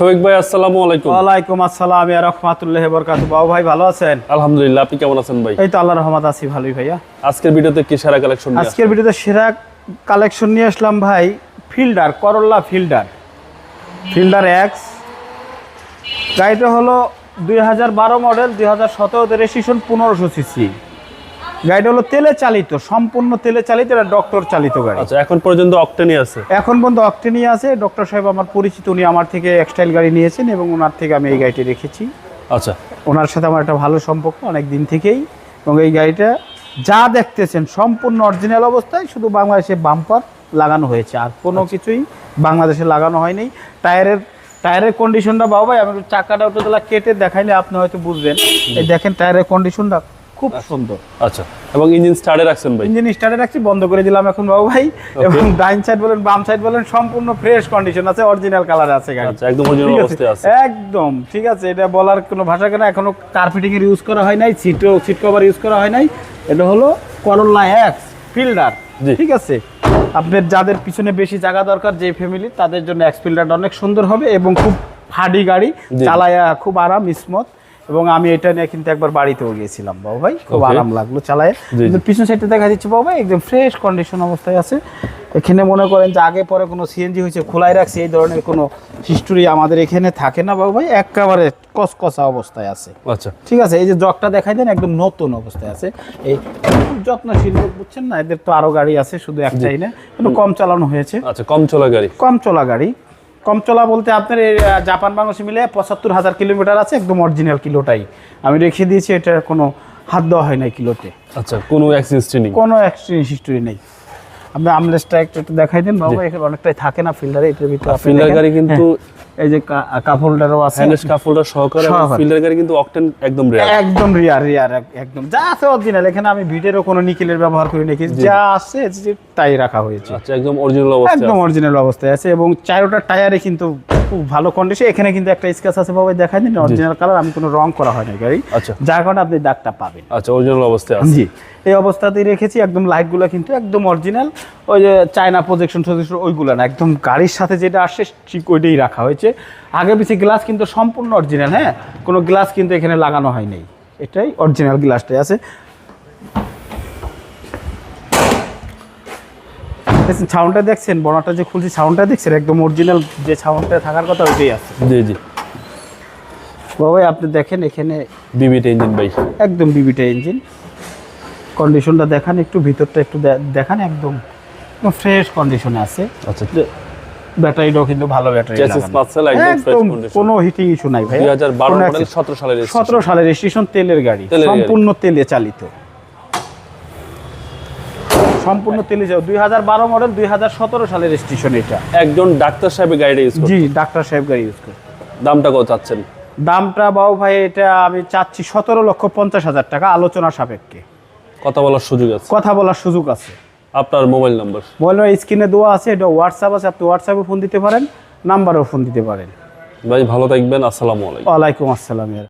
শফিক ভাই আসসালামু আলাইকুম। ওয়ালাইকুম আসসালাম ইয়া রাহমাতুল্লাহি ওয়া বারাকাতুহু। বাবু ভাই ভালো আছেন? আলহামদুলিল্লাহ আপনি কেমন আছেন ভাই? এই তো আল্লাহর রহমত আছি ভালোই ভাইয়া। আজকের ভিডিওতে কি সেরা কালেকশন আজকের ভিডিওতে সেরা কালেকশন নিয়ে আসলাম ভাই Fielder Corolla Fielder. Fielder X গাড়িটা হলো দুই হাজার বারো মডেল দুই হাজার সতেরোতে রেজিস্ট্রেশন পনেরোশো সিসি। গাড়িটা হলো তেলে চালিত সম্পূর্ণ তেলে চালিত এটা ডক্টর চালিত গাড়ি। আচ্ছা এখন পর্যন্ত অকটেনই আছে? এখন পর্যন্ত অকটেনিয়ে আছে। ডক্টর সাহেব আমার পরিচিত উনি আমার থেকে এক্সটাইল গাড়ি নিয়েছেন এবং ওনার থেকে আমি এই গাড়িটি রেখেছি। আচ্ছা। ওনার সাথে আমার একটা ভালো সম্পর্ক অনেক দিন থেকেই এবং এই গাড়িটা যা দেখতেছেন সম্পূর্ণ অরিজিনাল অবস্থায় শুধু বাংলাদেশে বাম্পার লাগানো হয়েছে। আর কোনো কিছুই বাংলাদেশে লাগানো হয়নি। টায়ারের টায়ারের কন্ডিশনটা বাবা আমি চাকাটা ওটা কেটে দেখাইলে আপনি হয়তো বুঝবেন। এই দেখেন টায়ারের কন্ডিশনটা খুব সুন্দর। আচ্ছা এবং ইঞ্জিন স্টার্টে রাখছেন ভাই? ইঞ্জিন স্টার্টে রাখছি বন্ধ করে দিলাম এখন বাবু ভাই। এবং ডাইন সাইড বলেন বাম সাইড বলেন সম্পূর্ণ ফ্রেশ কন্ডিশন আছে অরিজিনাল কালার আছে গাড়ি। আচ্ছা একদম অরিজিনাল? অবস্থায় আছে। একদম ঠিক আছে এটা বলার কোনো ভাষা কেন এখনও কার্পেটিং এর ইউজ করা হয় নাই সিটও সিট কভার ইউজ করা হয় নাই। এটা হলো করোলা এক্স ফিল্ডার ঠিক আছে? আপনার যাদের পিছনে বেশি জায়গা দরকার যে ফ্যামিলি তাদের জন্য এক্স ফিল্ডারটা অনেক সুন্দর হবে এবং খুব হাডি গাড়ি। চালায়া খুব আরাম স্মুথ এবং আমি এটা নিয়ে কিন্তু একবার বাড়িতেও গিয়েছিলাম বাবু ভাই। খুব আরাম লাগল চালায়। কিন্তু পিছন সাইডটা দেখা যাচ্ছে বাবু ভাই একদম ফ্রেশ কন্ডিশন অবস্থায় আছে। এখানে মনে করেন যে আগে পরে কোনো সিএনজি হয়েছে খোলাই রাখছে এই ধরনের কোনো হিস্টোরি আমাদের এখানে থাকে না বাবু ভাই একেবারে কসকসা অবস্থায় আছে। আচ্ছা। ঠিক আছে এই যে জগটা দেখাই দেন একদম নতুন অবস্থায় আছে। এই খুব যত্নশীল লোক বুঝছেন না? এদের তো আরও গাড়ি আছে শুধু একটাই না কিন্তু কম চালানো হয়েছে। আচ্ছা কম চলা গাড়ি। কম চলা গাড়ি। কম চলা বলতে আপনার এই জাপান বাংলাদেশ মিলে পঁচাত্তর হাজার কিলোমিটার আছে একদম অরিজিনাল কিলোটাই। আমি রেখে দিয়েছি এটা কোনো হাত দেওয়া হয় নাই কিলোতে। আচ্ছা কোনো অ্যাক্সিডেন্ট নেই? কোনো অ্যাক্সিডেন্ট হিস্টোরি নেই। আপনি আমলেসটা একটু একটু দেখাই দিন বাবা এখানে অনেকটাই থাকে না ফিল্ডারে এটার ভিতরে ফিল্ডার গাড়ি কিন্তু হ্যাঁ, এই যে কাপ হোল্ডারও আছে। হ্যান্ডেস কাফোল্ডার সহকারে সহকারে। ফিল্ডার গাড়ি কিন্তু অকটেন একদম রিয়ার একদম রিয়ার রিয়ার একদম। যা আছে অরিজিনাল এখানে আমি ভিটেরও কোনো নিকেলের ব্যবহার করি নাকি যা আছে যে তাই রাখা হয়েছে। আচ্ছা একদম অরিজিনাল অবস্থা একদম অরিজিনাল অবস্থায় আছে এবং চারোটা টায়ারে কিন্তু খুব ভালো কন্ডিশন এখানে কিন্তু একটা স্কেচ আছে বাবা দেখাই দিন অরিজিনাল কালার আমি কোনো রং করা হয় না গাড়ি। আচ্ছা। যার কারণে আপনি দাগটা পাবেন। আচ্ছা অরিজিনাল অবস্থায় আছে। জি। এই অবস্থাতেই রেখেছি একদম লাইটগুলো কিন্তু একদম অরিজিনাল ওই যে চায়না প্রজেকশন প্রজেকশন ওইগুলো না একদম গাড়ির সাথে যেটা আসে ঠিক ওইটাই রাখা হয়েছে। আগে পিছিয়ে গ্লাস কিন্তু সম্পূর্ণ অরিজিনাল হ্যাঁ? কোনো গ্লাস কিন্তু এখানে লাগানো হয়নি এটাই অরিজিনাল গ্লাসটাই আছে। দেখছেন বনাটা যে খুলছি সাউন্ডটা দেখছেন একদম অরিজিনাল যে সাউন্ডটা থাকার কথা ওইটাই আছে। জি জি। বাবা আপনি দেখেন এখানে বিবিট ইঞ্জিন ভাই। একদম বিবিটা ইঞ্জিন কন্ডিশনটা দেখান একটু ভিতরটা একটু দেখান একদম ফ্রেশ কন্ডিশনে আছে। আচ্ছা। ব্যাটারিটাও কিন্তু ভালো ব্যাটারি একদম কোনো হিটিং ইস্যু নাই ভাই 2012 মডেল 17 সালের সতেরো সালের রেজিস্ট্রেশন তেলের গাড়ি তেলের গাড়ি। সম্পূর্ণ তেলে চালিত। সম্পূর্ণ তেলে যাও। দুই হাজার বারো মডেল দুই হাজার সতেরো সালের রেজিস্ট্রেশন এটা। একজন ডাক্তার সাহেব গাড়িটা ইউজ জি ডাক্তার সাহেব গাড়ি ইউজ করে দামটা কত চাচ্ছেন? দামটা বাবু ভাই এটা আমি চাচ্ছি সতেরো লক্ষ পঞ্চাশ হাজার টাকা আলোচনা সাপেক্ষে। কথা বলার সুযোগ আছে। কথা বলার সুযোগ আছে। আপনার মোবাইল নাম্বার বলল স্ক্রিনে দেওয়া আছে এটা হোয়াটসঅ্যাপ আছে আপনি হোয়াটসঅ্যাপে ফোন দিতে পারেন নাম্বারেও ফোন দিতে পারেন। ভাই ভালো থাকবেন আসসালামু আলাইকুম। ওয়ালাইকুম আসসালাম